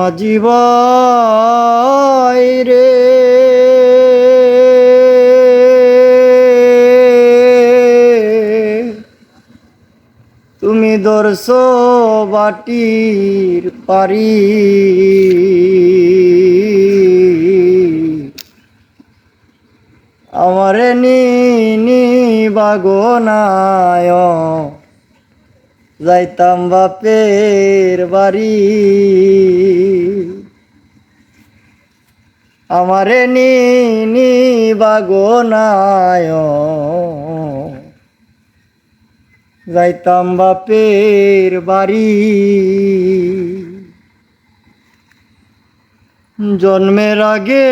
মাঝি ভাই রে। তুমি দর্শ বাটির পারি। আমারে নি বাগনায় যাইতাম বাপের বাড়ি। আমারে নি নি বাগনায় যাইতাম বাপের বাড়ি। জন্মের আগে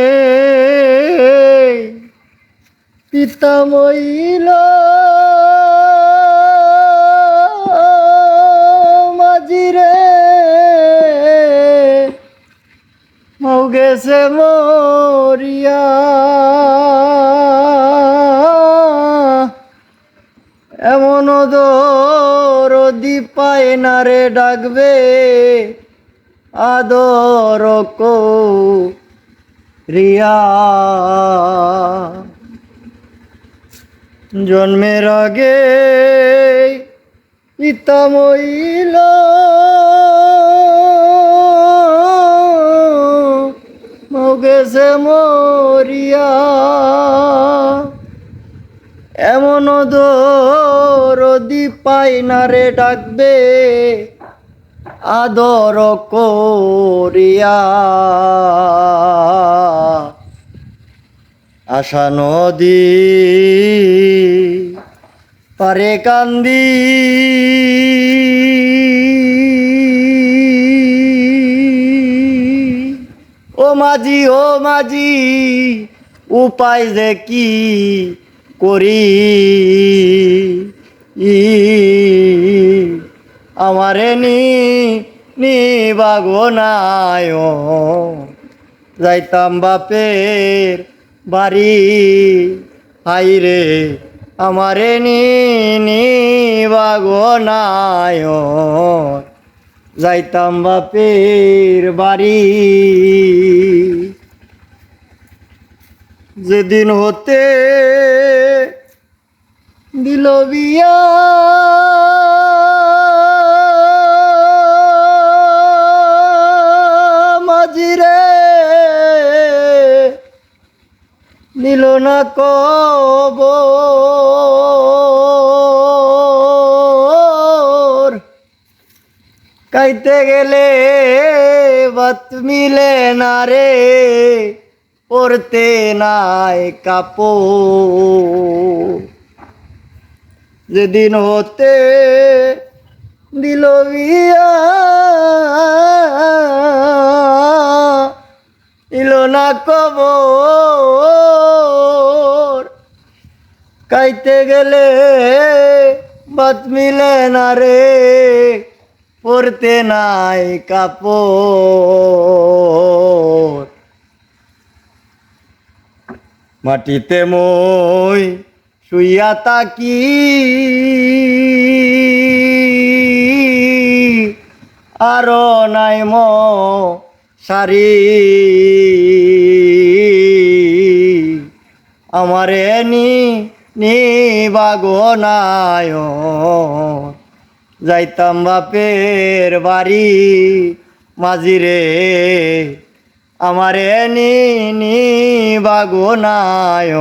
পিতা মইলা গেছে মরিয়া। এমন দরদি পায় না রে ডাকবে আদর রিয়া জন্মের আগে পিতা মগেছে মরিয়া এমন দরদি পাই না রে ডাকবে আদর করিয়া। আশা নদী পারে কান্দি মাঝি, ও মাঝি, উপায় যে কি করি? ই, আমারে নি নি বাগনায় যাইতাম বাপের বাড়ি, হাই রে, আমারে নি নি বাগনায় যাইতাম বাপের বাড়ি। যেদিন হতে দিল বিয়া। মাঝিরে দিল না কব কাইতে গেলে বাত মিলে না রে। পড়তে নাই কাপড়। যেদিন হতে দিল বিয়া, দিল না কবর। কাইতে গেলে বাত মিলে না রে। পড়তে নাই কাপড়। মাটিতে মই শুইয়া তাকি আরও নাই ম সারি। আমারে নি নি বাগনায় যাইতাম বাপের বাড়ি মাঝিরে আমারে নি নি বাগনায়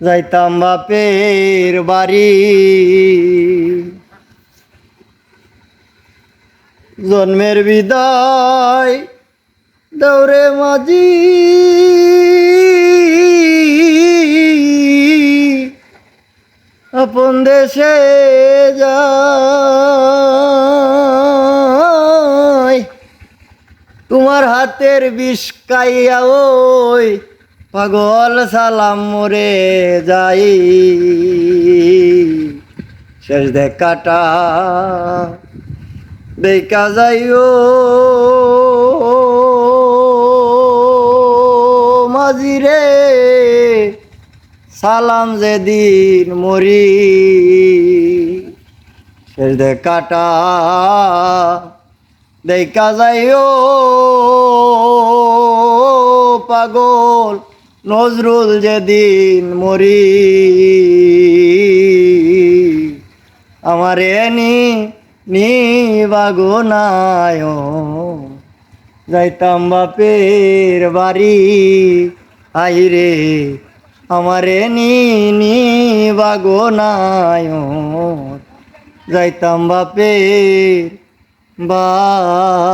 যাইতাম বাপের বাড়ি। জন্মের বিদায় দৌড়ে মাঝি। আপন দেশে যায় তোমার হাতের বিষ কাইয়া ওই পাগল সালাম মরে যাই। শেষ দেখাটা দেখা যাইও। মাঝিরে সালাম যেদিন মরি শেষ দেখাটা দেখা যাইও পাগল নজরুল যেদিন মরি। আমারে এনি নি বাগনায় যাইতাম বাপের বাড়ি, আইরে আমারে নি নি বাগনায় যাইতাম বাপের বাড়ি।